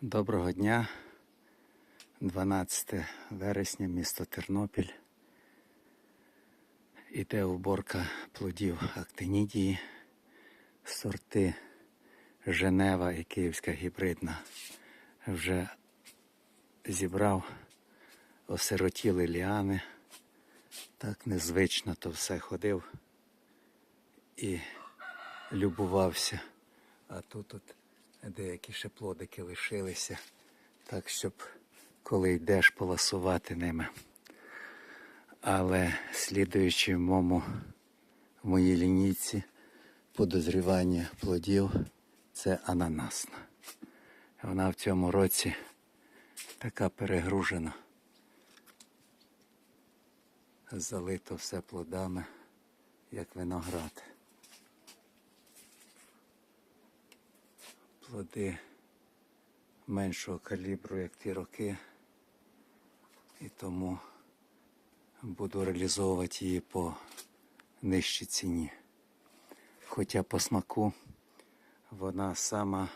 Доброго дня. 12 вересня, місто Тернопіль. Іде уборка плодів актинідії, сорти Женева і Київська гібридна. Вже зібрав осиротіли ліани. Так незвично то все ходив і любувався. А тут от деякі ще плодики лишилися, так щоб коли йдеш поласувати ними. Але слідуючи в моєму, в моїй лінійці подозрівання плодів, це ананасна. Вона в цьому році така перегружена. Залито все плодами, як виноград. Плоди меншого калібру, як ті роки. І тому буду реалізовувати її по нижчій ціні. Хоча по смаку вона сама,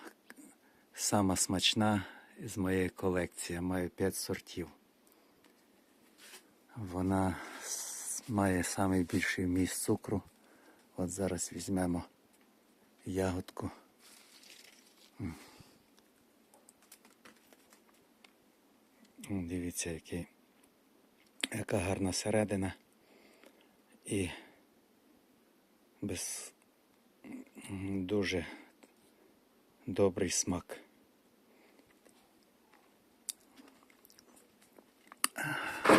сама смачна з моєї колекції. Я маю 5 сортів. Вона має найбільший вміст цукру. От зараз візьмемо ягодку. Дивіться, який, яка гарна середина і без дуже добрий смак.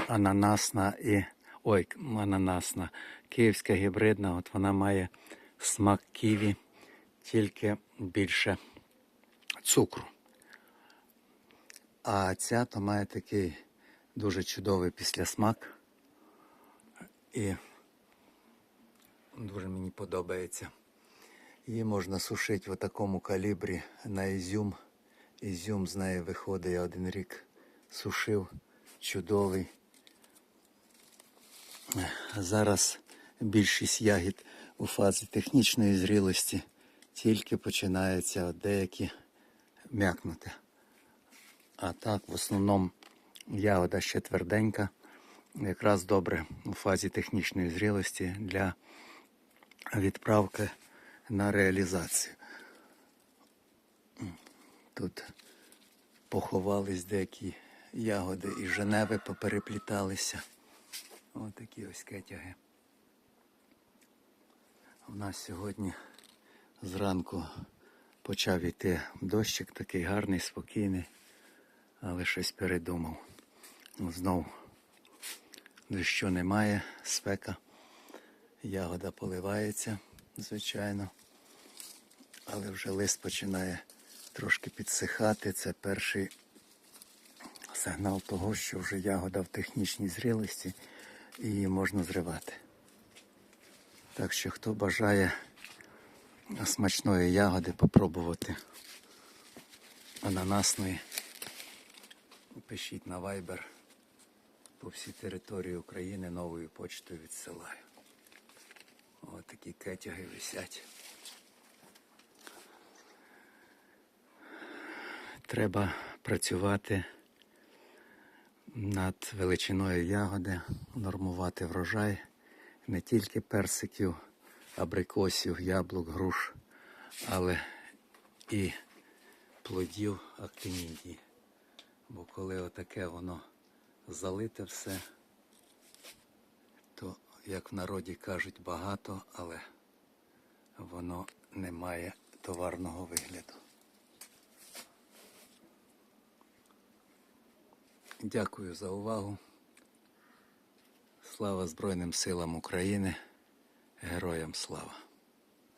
Ананасна і. Ой, ананасна. Київська гібридна, от вона має смак ківі, тільки більше цукру. А ця то має такий дуже чудовий післясмак. І дуже мені подобається. Її можна сушити в такому калібрі на ізюм. Ізюм з неї виходить, я один рік сушив. Чудовий. Зараз більшість ягід у фазі технічної зрілості тільки починаються от деякі м'якнути. А так, в основному ягода ще тверденька, якраз добре у фазі технічної зрілості для відправки на реалізацію. Тут поховались деякі ягоди і Женеви поперепліталися. Ось такі ось кетяги. У нас сьогодні зранку почав йти дощик такий гарний, спокійний, але щось передумав. Ну, Знов дощу немає, спека, ягода поливається, звичайно. Але вже лист починає трошки підсихати. Це перший сигнал того, що вже ягода в технічній зрілості і її можна зривати. Так що хто бажає смачної ягоди попробувати ананасної, пишіть на Viber по всій території України новою почтою відсилаю. Ось такі кетяги висять. Треба працювати над величиною ягоди, нормувати врожай не тільки персиків, абрикосів, яблук, груш, але і плодів актинідії. Бо коли отаке воно залите все, то, як в народі кажуть, багато, але воно не має товарного вигляду. Дякую за увагу. Слава Збройним силам України. Героям слава!